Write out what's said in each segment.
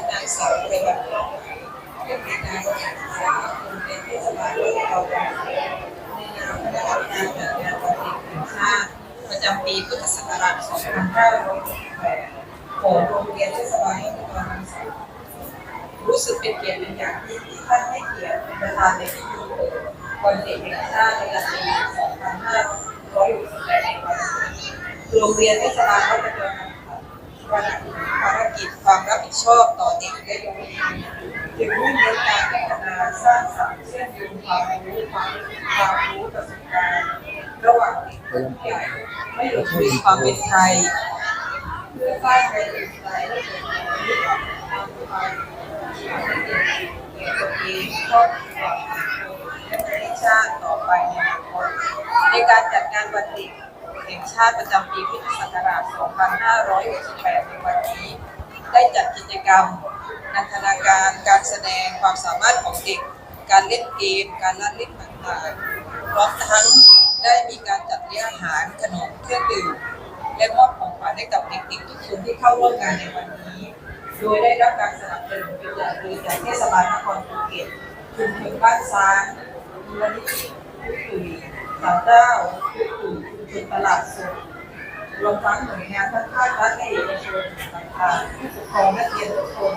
นนางสาวเรวัตทองผู้อำนวยการสานศึกษาโรงเรียนเทศบาลเมืองเกาหลีในนามคณะกรรมการจัดงานวันเด็กแห่งชาติประจำปีพุทธศักราช2568ของโรงเรียนเทศบาลเมืองเกาหลีรู้สึกเป็นเกียรติเป็นอย่างยิ่งที่ท่านให้เกียรติเป็นประธานในพิธีเปิดวันเด็กแห่งชาติในปี2568โรงเรียนเทศบาลก็จะเดิน ภารกิจความรับผิดชอบต่อเด็กและเยาวชนถึงมุ่งเน้นการพัฒนาสร้างสรรค์เชื่อมโยงความรู้ความความรู้ประสบการณ์ระหว่างเด็กและผู้ใหญ่ไม่หลงลืมความเป็นไทยเพื่อสร้างแรงจูงใจให้เกิดความรู้ความความให้เด็กเด็กตัวเองครอบครัวและประเทศชาติต่อไปในอนาคตในการจัดงานวันเด็ก แห่งชาติประจำปีพุทธศักราช 2568 ในวันนี้ ได้จัดกิจกรรม นันทนาการการแสดงความสามารถของเด็ก การเล่นเกม การละเล่นต่างๆพร้อมทั้งได้มีการจัดเลี้ยงอาหารขนมเครื่องดื่มและมอบของขวัญให้กับเด็กๆทุกคนที่เข้าร่วมงานในวันนี้ โดยได้รับการสนับสนุนเป็นอย่างดีจากเทศบาลนครภูเก็ตชุมชนบ้านซ้างมูลนิธิพุทธุยสามเจ้าพุทธุย ชุมชนตลาดสดรวมทั้งหน่วยงานทั้งภาครัฐและเอกชนต่างๆผู้ปกครองนักเรียนทุกคน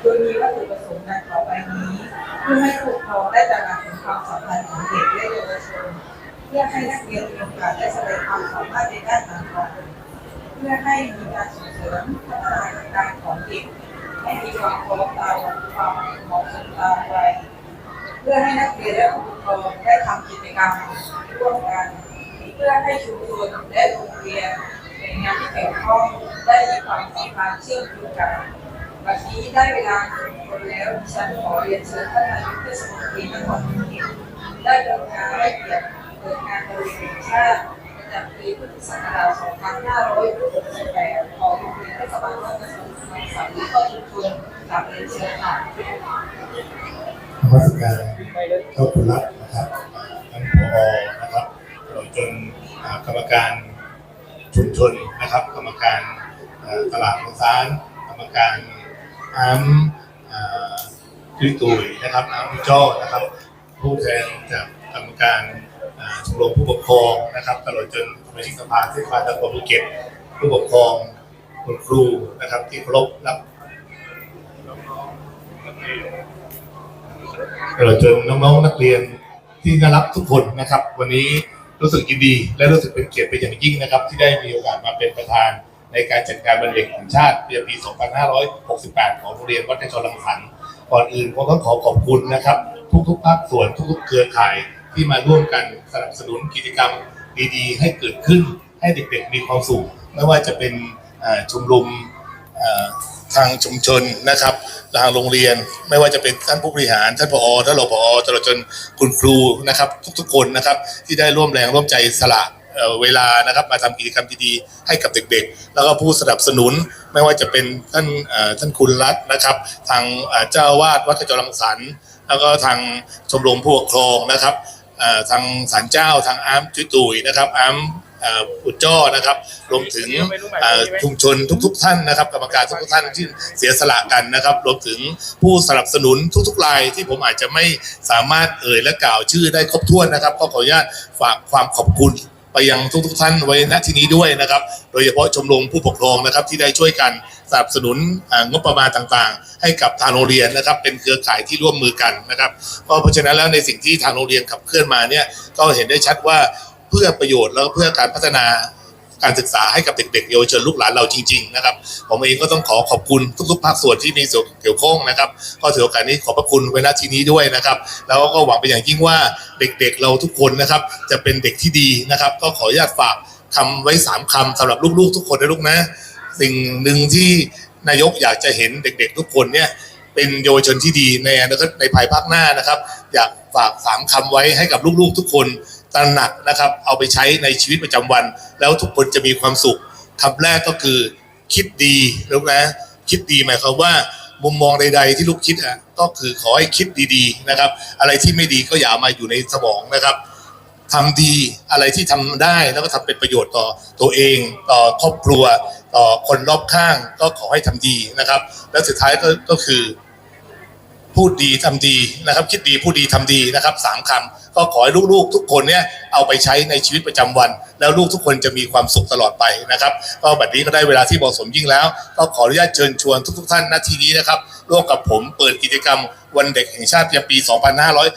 โดยมีวัตถุประสงค์ดังต่อไปนี้เพื่อให้ผู้ปกครองได้ตระหนักถึงความสำคัญของเด็กและเยาวชนเพื่อให้นักเรียนมีโอกาสได้แสดงความสามารถในด้านต่างๆเพื่อให้มีการส่งเสริมพัฒนาการของเด็กให้มีความเคารพตามความเหมาะสมตามวัยเพื่อให้นักเรียนและผู้ปกครองได้ทำกิจกรรมร่วมกัน พื่อให้ชุมชนและโรงเรียนหน่วยงานที่เกี่ยวข้องได้มีความสัมพันธ์เชื่อมโยงกันวันนี้ได้เวลาสมควรแล้วฉันขอเรียนเชิญท่านนายกเทศมนตรีนครภูเก็ตได้ดำเนินการให้เกียรติเปิดงานบริเวณแห่งชาติประจำปีพุทธศักราช 2568 ของโรงเรียนเทศบาลเมืองกระทรวงศึกษาและก็ชุมชนกลับเรียนเชิญค่ะนมัสการเจ้าคุณรัตนะครับท่านผอ จนกรรมการชุมชนนะครับ กรรมการตลาดของซานกรรมการอาร์มอ่าจุยตุยนะครับอาร์มจ้อนะครับ ผู้แทนจากกรรมการชมรมผู้ปกครองนะครับตลอดจนสมาชิกสภาเทศบาลตำบลภูเก็ตผู้ปกครองคุณครูนะครับ ที่เคารพรักตลอดจนน้องๆนักเรียนที่น่ารักทุกคนนะครับ วันนี้ รู้สึกยินดี และรู้สึกเป็นเกียรติเป็นอย่างยิ่งนะครับ ที่ได้มีโอกาสมาเป็นประธานในการจัดการวันเด็กแห่งชาติประจำปี 2568 ของโรงเรียนวัดในชลังสรรค์ก่อนอื่นผมต้องขอขอบคุณนะครับ ทุกๆภาคส่วนทุกๆเครือข่ายที่มาร่วมกันสนับสนุนกิจกรรมดีๆ ให้เกิดขึ้นให้เด็กๆมีความสุข ไม่ว่าจะเป็นชมรม ทางชุมชนนะครับทางโรงเรียน ไม่ว่าจะเป็นท่านผู้บริหาร ท่านผอท่านรองผอตลอดจนคุณครูนะครับ ทุกๆคนนะครับ ที่ได้ร่วมแรงร่วมใจสละเเวลานะครับมาทำกิจกรรมดีๆให้กับเด็กๆ แล้วก็ผู้สนับสนุนไม่ว่าจะเป็นท่านท่านคุณรัตน์นะครับ ทางเจ้าวาดวัดกระจรังสรรค์แล้วก็ทางชมรมผู้ปกครองนะครับทางศาลเจ้าทางอาร์มจุยตุยนะครับอาร์ม อ่ออุดจ้อนะครับรวมถึงชุมชนทุก ๆ ท่านนะครับ กรรมการทุกๆท่านที่เสียสละกันนะครับ รวมถึงผู้สนับสนุนทุกๆรายที่ผมอาจจะไม่สามารถเอ่ยและกล่าวชื่อได้ครบถ้วนนะครับ ก็ขออนุญาตฝากความขอบคุณไปยังทุกๆท่านไว้ณที่นี้ด้วยนะครับ โดยเฉพาะชมรมผู้ปกครองนะครับที่ได้ช่วยกันสนับสนุนงบประมาณต่างๆ ให้กับทางโรงเรียนนะครับ เป็นเครือข่ายที่ร่วมมือกันนะครับเพราะฉะนั้นแล้วในสิ่งที่ทางโรงเรียนขับเคลื่อนมาเนี่ยก็เห็นได้ชัดว่า เพื่อประโยชน์แล้วก็เพื่อการพัฒนาการศึกษาให้กับเด็กๆเยาวชนลูกหลานเราจริง ๆ นะครับ ผมเองก็ต้องขอขอบคุณทุกๆภาคส่วนที่มีส่วนเกี่ยวข้องนะครับ ก็ถือโอกาสนี้ขอบพระคุณไว้ณที่นี้ด้วยนะครับ แล้วก็หวังเป็นอย่างยิ่งว่าเด็กๆเราทุกคนนะครับ จะเป็นเด็กที่ดีนะครับ ก็ขออนุญาตฝากคำไว้สามคำสำหรับลูกๆ ทุกคนนะลูกนะ สิ่งหนึ่งที่นายกอยากจะเห็นเด็กๆ ทุกคนเนี่ยเป็นเยาวชนที่ดีในในภายภาคหน้านะครับ อยากฝากสามคำไว้ให้กับลูกๆทุกคน ตระหนักนะครับ เอาไปใช้ในชีวิตประจำวัน แล้วทุกคนจะมีความสุขคำแรกก็คือคิดดีลูกนะคิดดีหมายความว่ามุมมองใด ๆ ที่ลูกคิดอะก็คือขอให้คิดดีๆนะครับ อะไรที่ไม่ดีก็อย่ามาอยู่ในสมองนะครับทำดีอะไรที่ทำได้แล้วก็ทำเป็นประโยชน์ต่อตัวเอง ต่อครอบครัว ต่อคนรอบข้าง ก็ขอให้ทำดีนะครับ แล้วสุดท้ายก็ก็คือ พูดดีทำดีนะครับ คิดดีพูดดีทำดีนะครับสามคำก็ขอให้ลูกๆ ทุกคนเนี่ยเอาไปใช้ในชีวิตประจำวัน แล้วลูกทุกคนจะมีความสุขตลอดไปนะครับ ก็บัดนี้ก็ได้เวลาที่เหมาะสมยิ่งแล้ว ก็ขออนุญาตเชิญชวนทุก ๆ ท่านณที่นี้นะครับร่วมกับผมเปิดกิจกรรมวันเด็กแห่งชาติประจำปี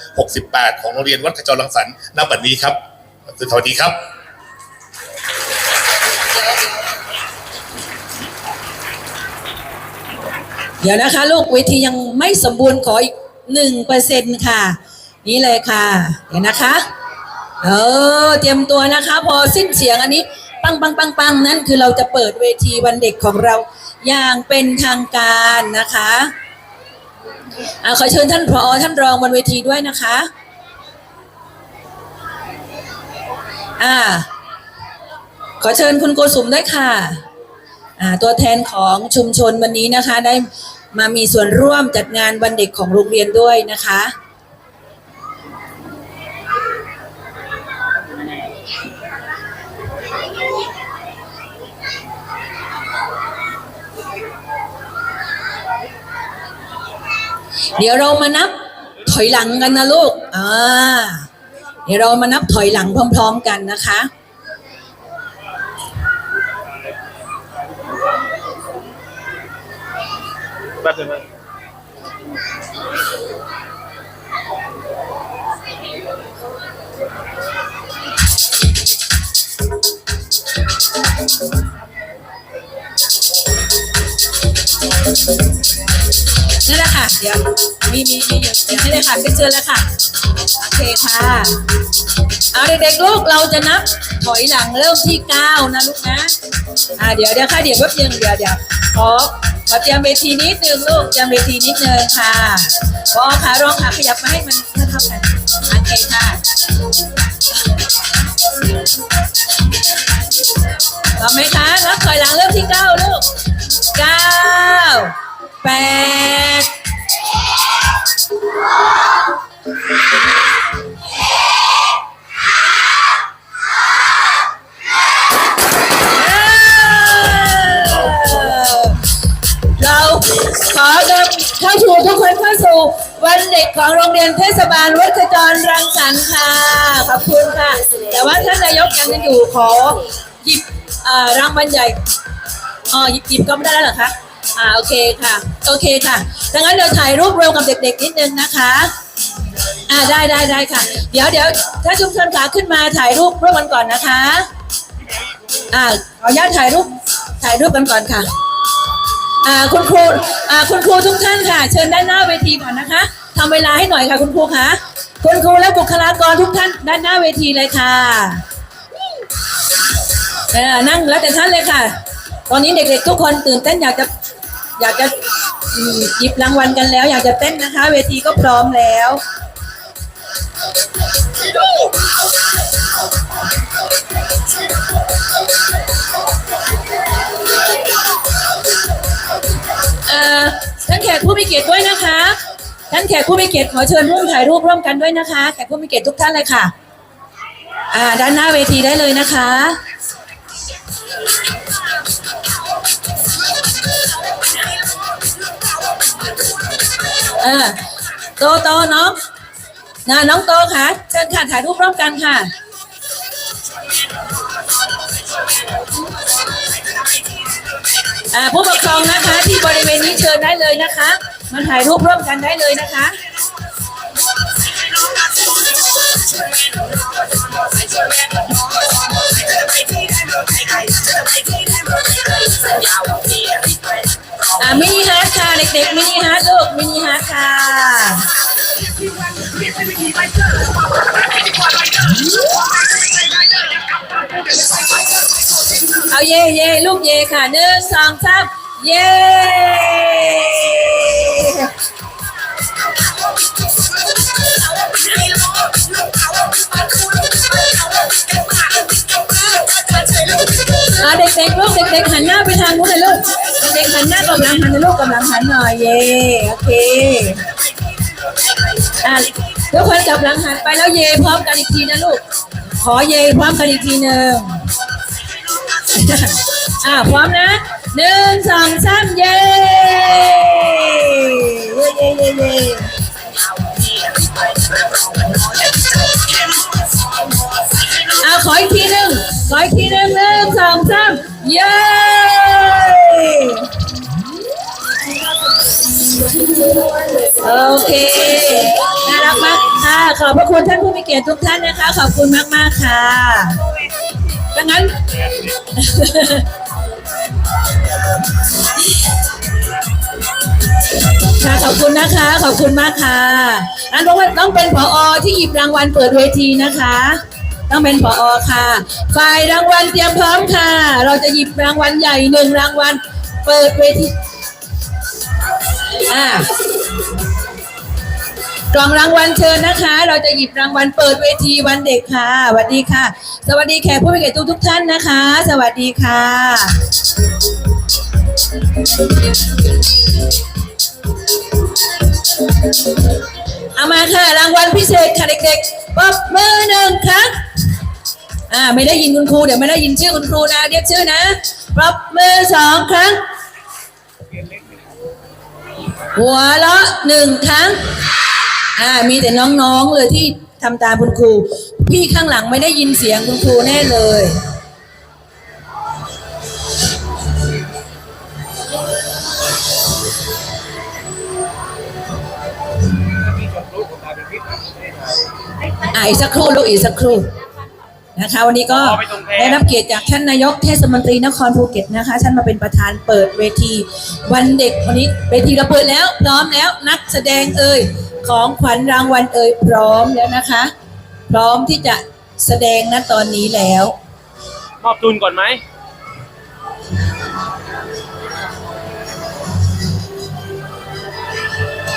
2568 ของโรงเรียนวัดขจรรังสรรค์ณบัดนี้ครับสวัสดีครับ เดี๋ยวนะคะลูกเวทียังไม่สมบูรณ์ขออีกหนึ่งเปอร์เซ็นค่ะ นี่เลยค่ะ เดี๋ยวนะคะ เออเตรียมตัวนะคะ พอสิ้นเสียงอันนี้ ปังปังปังปังนั่นคือเราจะเปิดเวทีวันเด็กของเราอย่างเป็นทางการนะคะอาขอเชิญท่านผอท่านรองบนเวทีด้วยนะคะ อ่า ขอเชิญคุณโกสุมด้วยค่ะ ตัวแทนของชุมชนวันนี้นะคะได้มามีส่วนร่วมจัดงานวันเด็กของโรงเรียนด้วยนะคะเดี๋ยวเรามานับถอยหลังกันนะลูก อ่า เดี๋ยวเรามานับถอยหลังพร้อม ๆ กันนะคะ Bye bye. Thank you. นี่แหละค่ะ เดี๋ยวมีมีมีเดี๋ยวให้เลยค่ะขึ้นเชิญแล้วค่ะ โอเคค่ะ เอาเด็กๆลูกเราจะนับถอยหลังเริ่มที่เก้านะลูกนะ อ่าเดี๋ยวเดี๋ยวค่ะเดี๋ยวแป๊บนึงเดี๋ยวเดี๋ยวขอขอเตรียมเวทีนิดนึงลูกเตรียมเวทีนิดนึงค่ะพอขารองขาขยับมาให้มันเท่ากันโอเคค่ะพร้อมไหมคะนับถอยหลังเริ่มที่เก้าลูกเก้า แปดเราขอเดินเข้าสู่ทุกคนเข้าสู่วันเด็กของโรงเรียนเทศบาลวัดขจรรังสรรค์ค่ะ ขอบคุณค่ะ แต่ว่าท่านนายกยังอยู่ขอหยิบรางวัลใหญ่อ๋อหยิบหยิบก็ไม่ได้แล้วเหรอคะ อ่าโอเคค่ะ โอเคค่ะ ดังนั้นเดี๋ยวถ่ายรูปรวมกับเด็กๆนิดนึงนะคะ อ่าได้ได้ได้ค่ะ เดี๋ยวเดี๋ยวถ้าชุมชนขาขึ้นมาถ่ายรูปร่วมกันก่อนนะคะ อ่าขออนุญาตถ่ายรูปถ่ายรูปกันก่อนค่ะ อ่าคุณครูอ่าคุณครูทุกท่านค่ะ เชิญด้านหน้าเวทีก่อนนะคะทำเวลาให้หน่อยค่ะคุณครูคะคุณครูและบุคลากรทุกท่านด้านหน้าเวทีเลยค่ะเออนั่งแล้วแต่ท่านเลยค่ะ ตอนนี้เด็กๆทุกคนตื่นเต้นอยากจะ อยากจะหยิบรางวัลกันแล้ว อยากจะเต้นนะคะ เวทีก็พร้อมแล้วเออท่านแขกผู้มีเกียรติด้วยนะคะ ท่านแขกผู้มีเกียรติขอเชิญร่วมถ่ายรูปร่วมกันด้วยนะคะ แขกผู้มีเกียรติทุกท่านเลยค่ะ อ่า ด้านหน้าเวทีได้เลยนะคะ เออโตโตน้องนะน้องโตค่ะ เชิญค่ะถ่ายรูปร่วมกันค่ะอ่าผู้ปกครองนะคะ ที่บริเวณนี้เชิญได้เลยนะคะมาถ่ายรูปร่วมกันได้เลยนะคะ อ่ามินิฮาร์ดค่ะเด็กๆมินิฮาร์ดลูกมินิฮาร์ดค่ะเอาเย่เย่ลูกเย่ค่ะหนึ่งสองสามเย่ อ่าเด็กๆลูกเด็กๆหันหน้าไปทางนู้นเลยลูกเด็กๆหันหน้ากำลังหันนะลูกกำลังหันหน่อยเย่โอเคอ่าทุกคนกำลังหันไปแล้วเย่พร้อมกันอีกทีนะลูก ขอเย่พร้อมกันอีกทีหนึ่งอ่าพร้อมนะหนึ่งสองสามเย้เย้เย้เย้เย้อ่าขออีกทีหนึ่ง ขออีกทีหนึ่งหนึ่งสองสามเย้โอเคน่ารักมากค่ะ ขอบพระคุณท่านผู้มีเกียรติทุกท่านนะคะ ขอบคุณมากมากๆค่ะดังนั้น ค่ะขอบคุณนะคะ ขอบคุณมากค่ะอันต้องต้องเป็นผอที่หยิบรางวัลเปิดเวทีนะคะ ต้องเป็นผอค่ะ ฝ่ายรางวัลเตรียมพร้อมค่ะ เราจะหยิบรางวัลใหญ่หนึ่งรางวัล เปิดเวทีอ่ากล่องรางวัลเชิญนะคะ เราจะหยิบรางวัลเปิดเวทีวันเด็กค่ะสวัสดีค่ะ สวัสดีแขกผู้มีเกียรติทุกท่านนะคะ สวัสดีค่ะเอามาค่ะรางวัลพิเศษค่ะเด็กๆปรบมือหนึ่งครั้ง อ่าไม่ได้ยินคุณครูเดี๋ยวไม่ได้ยินชื่อคุณครูนะเรียกชื่อนะปรบมือสองครั้ง หัวเราะหนึ่งครั้งอ่ามีแต่น้องๆเลยที่ทำตามคุณครู พี่ข้างหลังไม่ได้ยินเสียงคุณครูแน่เลยอ่าอีกสักครู่ลูกอีกสักครู่ นะคะวันนี้ก็ได้รับเกียรติจากท่านนายกเทศมนตรีนครภูเก็ตนะคะท่านมาเป็นประธานเปิดเวที วันเด็กวันนี้เวทีเราเปิดแล้วพร้อมแล้วนักแสดงเอ่ยของขวัญรางวัลเอ่ยพร้อมแล้วนะคะ พร้อมที่จะแสดงณตอนนี้แล้วมอบทุนก่อนไหม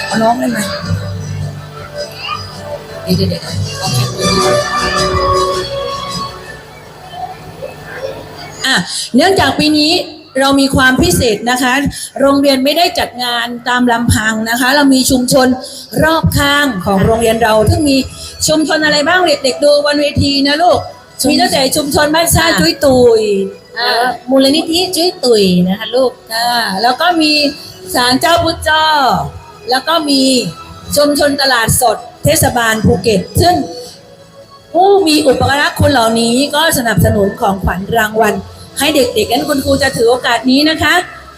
เอาน้องได้ไหมเดี๋ยว อาแค่มืออะเนื่องจากปีนี้เรามีความพิเศษนะคะ โรงเรียนไม่ได้จัดงานตามลำพังนะคะ เรามีชุมชนรอบข้างของโรงเรียนเราซึ่งมีชุมชนอะไรบ้างเด็กๆดูบนเวทีนะลูกมีตั้งแต่ชุมชนบ้านซ่าจุ้ยตุยอ่ามูลนิธิจุ้ยตุยนะคะลูกอ่าแล้วก็มีศาลเจ้าพุทธเจ้า แล้วก็มีชุมชนตลาดสดเทศบาลภูเก็ต ซึ่งผู้มีอุปการะคุณเหล่านี้ก็สนับสนุนของขวัญรางวัล ให้เด็กๆงั้นคุณครูจะถือโอกาสนี้นะคะ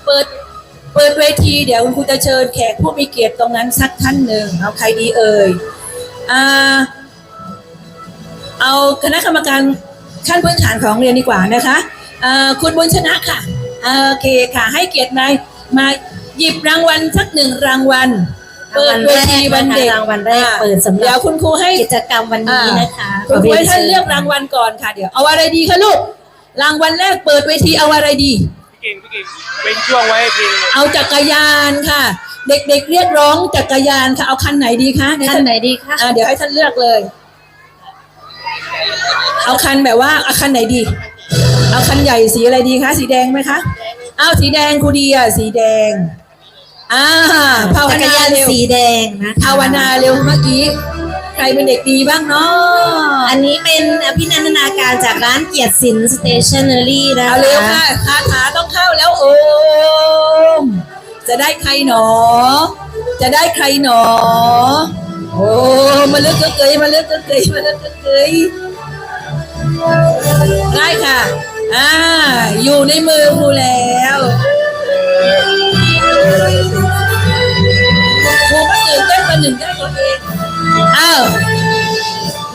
เปิดเปิดเวทีเดี๋ยวคุณครูจะเชิญแขกผู้มีเกียรติตรงนั้นสักท่านหนึ่งเอาใครดีเอ่ยอ่าเอาคณะกรรมการขั้นพื้นฐานของโรงเรียนดีกว่านะคะอ่าคุณบุญชนะค่ะอ่าโอเคค่ะให้เกียรตินายมาหยิบรางวัลสักหนึ่งรางวัลเปิดเวทีวันเด็กรางวัลแรกเปิดสำหเดี๋รัยวบคุณครูให้กิจกรรมวันนี้นะคะคุณครูให้ท่านขรียเลือกรางวัลก่อนค่ะเดี๋ยวเอาอะไรดีคะลูก รางวัลแรกเปิดเวทีเอาอะไรดี พี่กิ่งพี่กิ่งเป็นช่วงไว้ให้เพลงเอาจักรยานค่ะ เด็กๆเรียกร้องจักรยานค่ะเอาคันไหนดีคะเดี๋ยวท่านไหนดีคะอ่าเดี๋ยวให้ท่านเลือกเลย เอาคันแบบว่าเอาคันไหนดี เอาคันใหญ่สีอะไรดีคะสีแดงไหมคะเอาสีแดงครูดีอะสีแดงอ่าภาวจักรนายานเร็วสีแดงนะคะภาวนาเร็วเมื่อกี้ ใครเป็นเด็กดีบ้างเนาะอันนี้เป็นอภินันทนาการจากร้านเกียรติสินสเตชันเนอรี่นะคะเอาเร็วค่ะคาถาต้องเข้าแล้วโอม จะได้ใครหนอ จะได้ใครหนอ โอ้มาเลือกเกยมาเลือกเกยมาเลือกเกยได้ค่ะ อ่า อยู่ในมือครู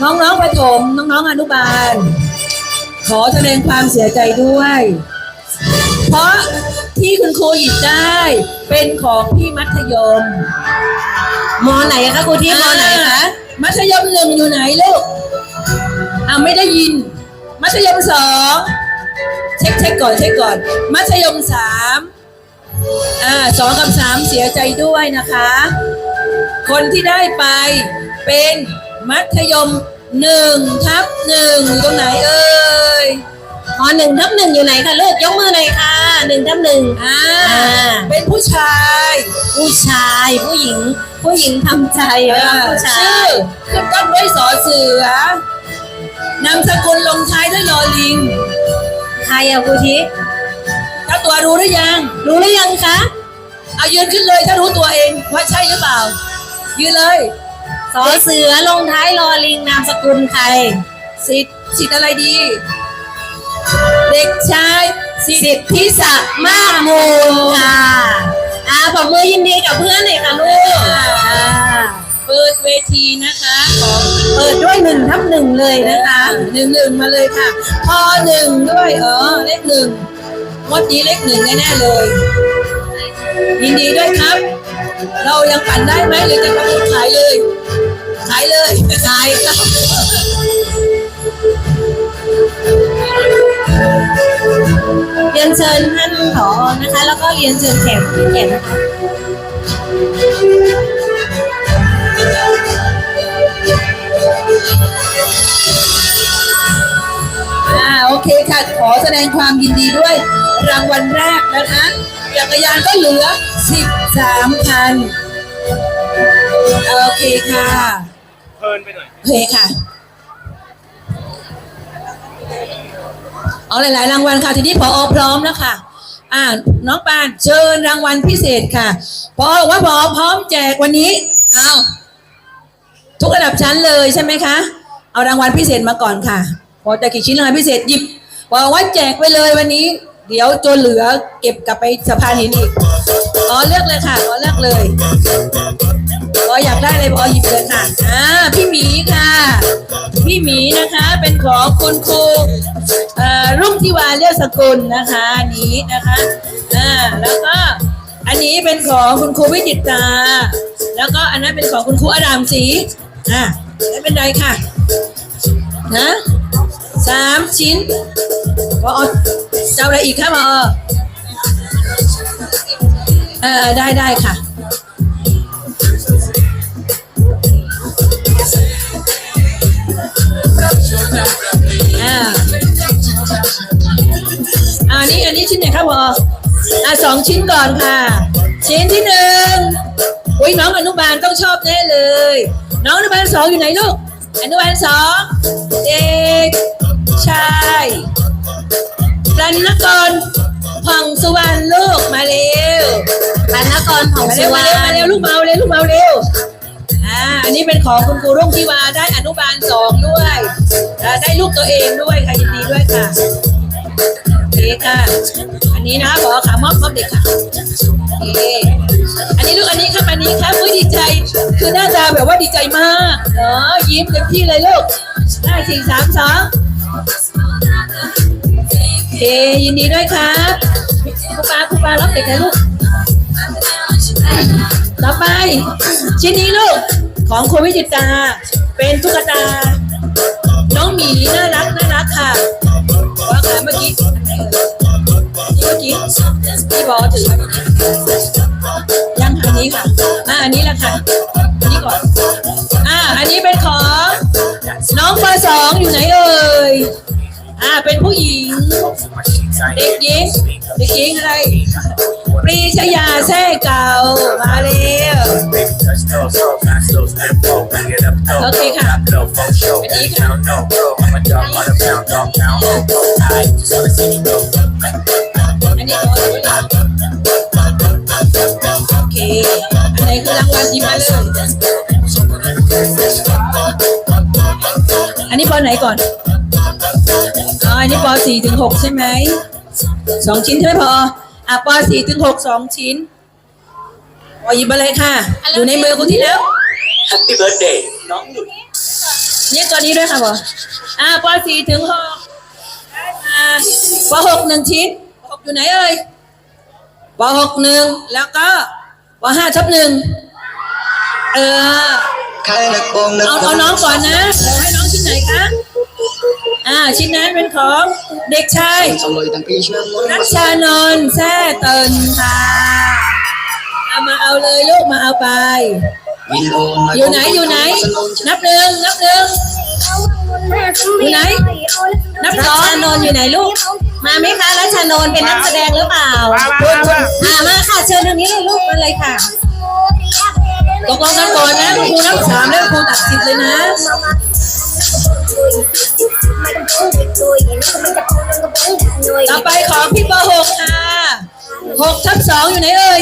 น้องๆประถมน้องๆอนุบาล ขอแสดงความเสียใจด้วย เพราะที่คุณครูหยิบได้ เป็นของพี่มัธยมมอไหนคะครูที่มอไหนคะ มัธยมหนึ่งอยู่ไหนลูกอ่าไม่ได้ยิน มัธยมสองเช็คเช็คก่อนเช็คก่อน มัธยมสามอ่าสองกับสามเสียใจด้วยนะคะ คนที่ได้ไปเป็น มัธยมหนึ่งทับหนึ่งอยู่ตรงไหนเอ่ยมอหนึ่งทับหนึ่งอยู่ไหนคะลูกยกมือหน่อยค่ะหนึ่งทับหนึ่งอ่าอ่าเป็นผู้ชาย ผู้ชายผู้หญิง ผู้หญิงทำใจเอว่าอผู้ชาชื่อยขึ้นต้นด้วยสอเสือนามสกุลลงท้ายด้วยลอลิง ใครอะครูทิพย์เจ้าตัวรู้หรือยัง รู้หรือยังคะ เอายืนขึ้นเลยถ้ารู้ตัวเองว่าใช่หรือเปล่า ยืนเลย สอเสือลงท้ายรอลิงนามสกุลใครสิทธิ์สิทธิ์อะไรดี เด็กชายสิทสิทธิศักดิ์มากมูลค่ะอ่าปรบมือยินดีกับเพื่อนหน่อยค่ะลูกอ่าเปิดเวทีนะคะของเปิดด้วยหนึ่งทับหนึ่งเลยนะคะหนึ่งหนึ่งมาเลยค่ะพอหนึ่งด้วยเออเลขหนึ่งงวันนี้เลขหนึ่งแน่ๆเลย ยินดีด้วยครับ เรายังปั่นได้ไหมหรือจะต้องขายเลยขายเลยขายครับเรียนเชิญท่านผอนะคะ แล้วก็เรียนเชิญแขกผู้เกียรตินะคะอ่าโอเคค่ะ ขอแสดงความยินดีด้วยรางวัลแรกนะคะจักรยานก็เหลือ 13คันโอเคค่ะเพลินไปหน่อยโอเคค่ะเอาหลายๆรางวัลค่ะทีนี้พอพร้อมแล้วค่ะอ่าน้องปานเชิญรางวัลพิเศษค่ะพอบอกว่าพอพร้อมแจกวันนี้เอาทุกระดับชั้นเลยใช่ไหมคะเอารางวัลพิเศษมาก่อนค่ะพอจะกี่ชิ้นรางวัลพิเศษหยิบบอกว่าแจกไปเลยวันนี้ เดี๋ยวจนเหลือเก็บกลับไปสะพานหินอีกอ๋อเลือกเลยค่ะอ๋อเลือกเลยพออยากได้อะไรพอหยิบเลยค่ะอ่าพี่หมีค่ะ พี่หมีนะคะเป็นของคุณครูอ่อรุ่งทิวาเลียสกุลนะคะนี้นะคะอ่าแล้วก็อันนี้เป็นของคุณครูวิจิตตาแล้วก็อันนั้นเป็นของคุณครูอารามศรีอ่าไม่เป็นไรค่ะนะสามชิ้นพอ จะเอาอะไรอีกคะพอเออได้ได้ค่ะ อ่าอันนี้อันนี้ชิ้นไหนครับพออ่าสองชิ้นก่อนค่ะ ชิ้นที่หนึ่งอุ้ยน้องอนุบาลต้องชอบแน่เลย น้องอนุบาลสองอยู่ไหนลูกอนุบาลสองเด็กชาย รันนกรผ่องสุวรรณลูกมาเร็วปันนกรของมาสุเร็ววรมารเร็วมาณเร็วลูกเมาเร็วลูกเมาเร็วอ่าอันนี้เป็นของคุณครูรุ่งทิวาได้อนุบาลสองด้วยอ่าได้ลูกตัวเองด้วยค่ะยินดีด้วยค่ะโอเคค่ะ อันนี้นะคะขอขามอบมอบเด็กค่ะโอเคอันนี้ลูกอันนี้ครับอันนี้ครับอุ้ยดีใจ คือหน้าตาแบบว่าดีใจมากเนาะยิ้มเต็มที่เลยลูกห้าสี่สามสอง เคยินดีด้วยครับครูปาครูปารับเด็กนะลูก ต่อไป ชิ้นนี้ลูก ของคุณวิจิตา เป็นตุ๊กตา น้องหมีน่ารักน่ารักค่ะว่าค่ะเมื่อกี้เมื่อกี้พี่บอถือยังอันนี้ค่ะ อ่าอันนี้แหละค่ะอันนี้ก่อน อ่า อันนี้เป็นของ น้องปสองอยู่ไหนเอ่ย อ่า เป็นผู้หญิง เด็กหญิง เด็กหญิงอะไร ปรีชยาแท้เก่า มาเร็วโอเคค่ะอันนี้ค่ะอันนี้ขอดูหน่อยโอเคอันไหนคือรางวัลหยิบมาเลยอันนี้ปอไหนก่อน อ๋ออันนี้ปอสี่ถึงหกใช่ไหมสองชิ้นใช่ไหมพออะปอสี่ถึงหกสองชิ้นพอหยิบมาเลยค่ะ อยู่ในมือคุณที่แล้ว Happy birthday น้องหนุ่ยเนี่ยตัวนี้ด้วยค่ะบออ่าปสี่ถึงหกได้มาปหกหนึ่งชิ้นปหกอยู่ไหนเอ่ยปหกหนึ่งแล้วก็ปห้าทับหนึ่งเออเอาเอาน้องก่อนนะเดี๋ยวให้น้องชิ้นไหนคะ อ่าชิ้นนั้นเป็นของเด็กชายนัชชานนท์แท้เตินค่ะเอามาเอาเลยลูกมาเอาไป อยู่ไหนอยู่ไหน นับหนึ่งนับหนึ่งอยู่ไหน นับรัสชองชานนท์อยู่ไหนลูก มาไหมคะรัชชานนท์เป็นนักแสดงหรือเปล่ามามามามาอ่ามาค่ะเชิญตรงนี้เลยลูกมาเลยค่ะตกลงกันก่อนนะครูนับสามแล้วครูตัดสิทธิ์เลยนะ ต่อไปของพี่ป .6 ค่ะ6ทับ2อยู่ไหนเอ่ย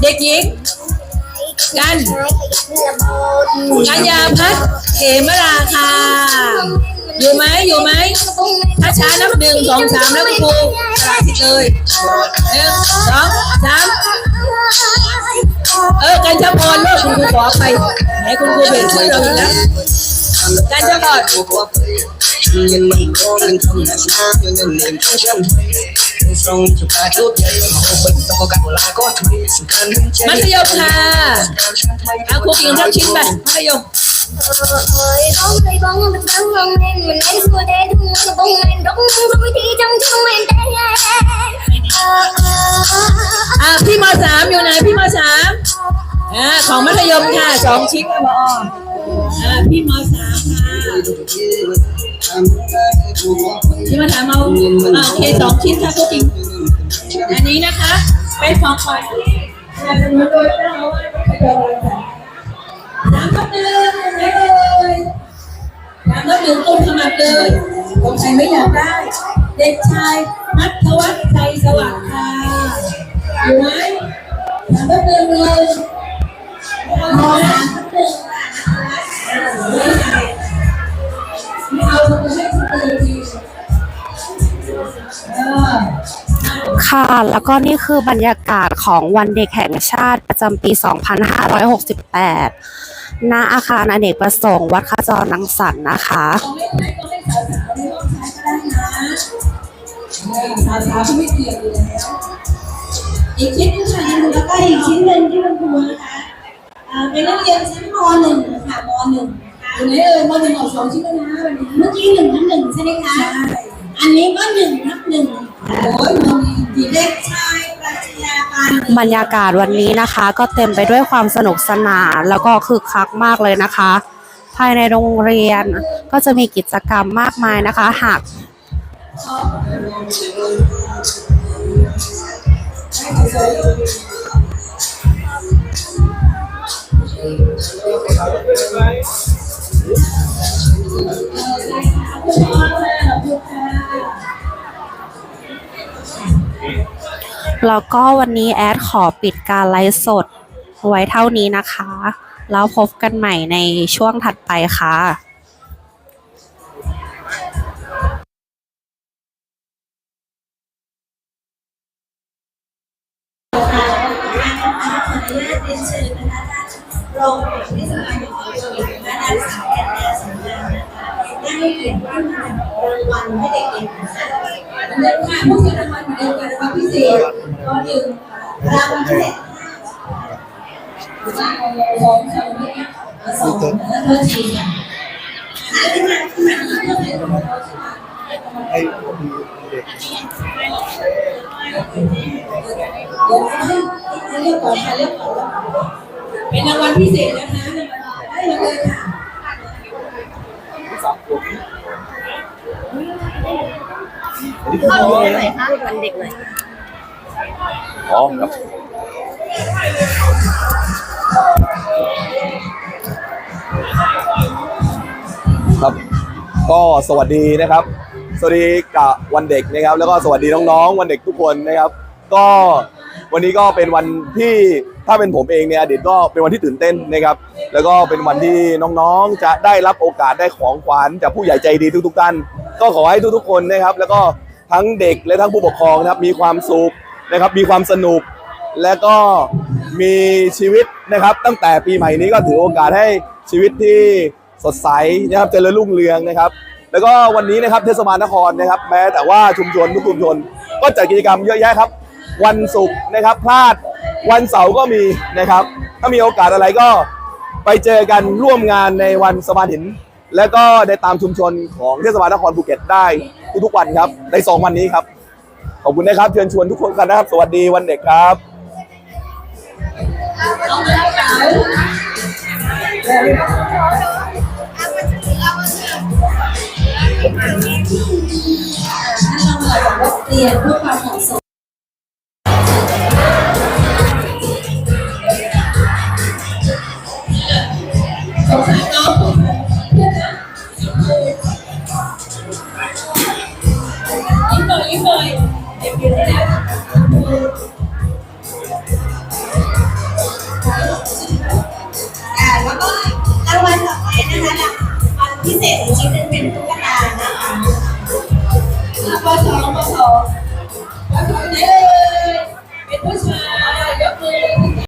เด็กหญิงกันกัญญาพัฒน์เขมราค่ะ อยู่ไหมอยู่ไหมถ้าช้านับหนึ่งสองสามแล้วครูสละสิทธิ์เลยหนึ่งสองสามเออกันจะพรลูกคุณครูขอไปไหนคุณครูเบรกช่วยเราอีกแล้ว กันจะพร nhưng mình có lên không là xa nhưng nên niềm trong chân xong chụp ta chút giây mà hô bình tao có cạo lại có thuê sự can đến มัธยมค่ะเอาครูกินทักชิ้นไปมัธยม ơi bóng cây bóng mình bắn ngon em mình lấy xua để thương nó bóng em đóng vui thì trong chung em té อะพี่มสามอยู่ไหนพี่มสาม อ่าของมัธยมค่ะสองชิ้นค่ะพออ่าพี่มสามค่ะพี่มสามเอาอ่าโอเคสองชิ้นค่ะก็จริงอันนี้นะคะเป็นของขวัญนับสนุนโดยเจ้าอาวาสวัดพระยสามทับหนึ่งได้เลยสามทับหนึ่งต้นขมับเลยคนใครไม่อยากได้ เด็กชายนัทวัฒน์ชัยสวัสดิ์ค่ะอยู่ไหมถามแป๊บนึงเลย ค่ะ แล้วก็นี่คือบรรยากาศของวันเด็กแห่งชาติประจำปี 2568 ณ อาคารอเนกประสงค์วัดขจรนังสรรค์นะคะต้องไม่ให้ต้องให้สาวๆในห้องใช้ก็ได้นะเออสาไม่เกี่ยวอยู่แล้วอีกชิ้นนึงค่ะยังเหลือใกล้อีกชิ้นหนึ่งที่มันครูนะคะ นนักเรียนชั้นมหนึ่งค่ะมหนึ่งอยู่ไหนเอ่ยมหนึ่งออกสองชิ้นแล้วนะวันนี้เมื่อกี้หนึ่งทับหนึ่งใช่ไหมคะใช่อันนี้ก็หนึ่งทับหนึ่งโอ้ยมหนึ่งกี่เด็กชายปรัชญาการบรรยากาศวันนี้นะคะ ก็เต็มไปด้วยความสนุกสนานแล้วก็คึกคักมากเลยนะคะ ภายในโรงเรียนก็จะมีกิจกรรมมากมายนะคะ หาก แล้วก็วันนี้แอดขอปิดการไลฟ์สดไว้เท่านี้นะคะ แล้วพบกันใหม่ในช่วงถัดไปค่ะ ท่านรองผู้ที่สมัครของชมรมและนางสาวแอนนาสำนักนะคะได้ให้เกียรติขึ้นมารางวัลให้เด็กๆนะคะเดินทางผู้ชนะรางวัลเหมือนเดิมกันนะคะพิเศษก็หนึ่งรางวัลที่เด็กสองสองสองสองแล้วก็ทีค่ะเดี๋ยวให้ให้เรียกก่อนค่ะเรียกก่อน เป็นรางวัลพิเศษนะคะได้มาเลยค่ะเข้าเรียนหน่อยค่ะวันเด็กหน่อยอ๋อครับครับ ก็สวัสดีนะครับ สวัสดีกับวันเด็กนะครับ แล้วก็สวัสดีน้องๆ วันเด็กทุกคนนะครับ ก็วันนี้ก็เป็นวันที่ ถ้าเป็นผมเองเนี่ยอดีตก็เป็นวันที่ตื่นเต้นนะครับแล้วก็เป็นวันที่น้องๆ จะได้รับโอกาสได้ของขวัญจากผู้ใหญ่ใจดีทุกๆท่านก็ขอให้ทุกๆคนนะครับ แล้วก็ทั้งเด็กและทั้งผู้ปกครองนะครับมีความสุขนะครับมีความสนุก และก็มีชีวิตนะครับ ตั้งแต่ปีใหม่นี้ก็ถือโอกาสให้ชีวิตที่สดใสนะครับเจริญรุ่งเรืองนะครับ แล้วก็วันนี้นะครับเทศบาลนครนะครับ แม้แต่ว่าชุมชนทุกชุมชนก็จัดกิจกรรมเยอะแยะครับ วันศุกร์นะครับพลาดวันเสาร์ก็มีนะครับ ถ้ามีโอกาสอะไรก็ไปเจอกันร่วมงานในวันสมานหิน และก็ได้ตามชุมชนของเทศบาลนครภูเก็ตได้ทุกๆวันครับ ในสองวันนี้ครับ ขอบคุณนะครับเชิญชวนทุกคนกันนะครับ สวัสดีวันเด็กครับน้องแม่ส อ่าแล้วก็รางวัลต่อไปนะคะรางวัลพิเศษของชิ้นเป็นตุ๊กตานะคะปสองปสอปสองเป็นผู้ชย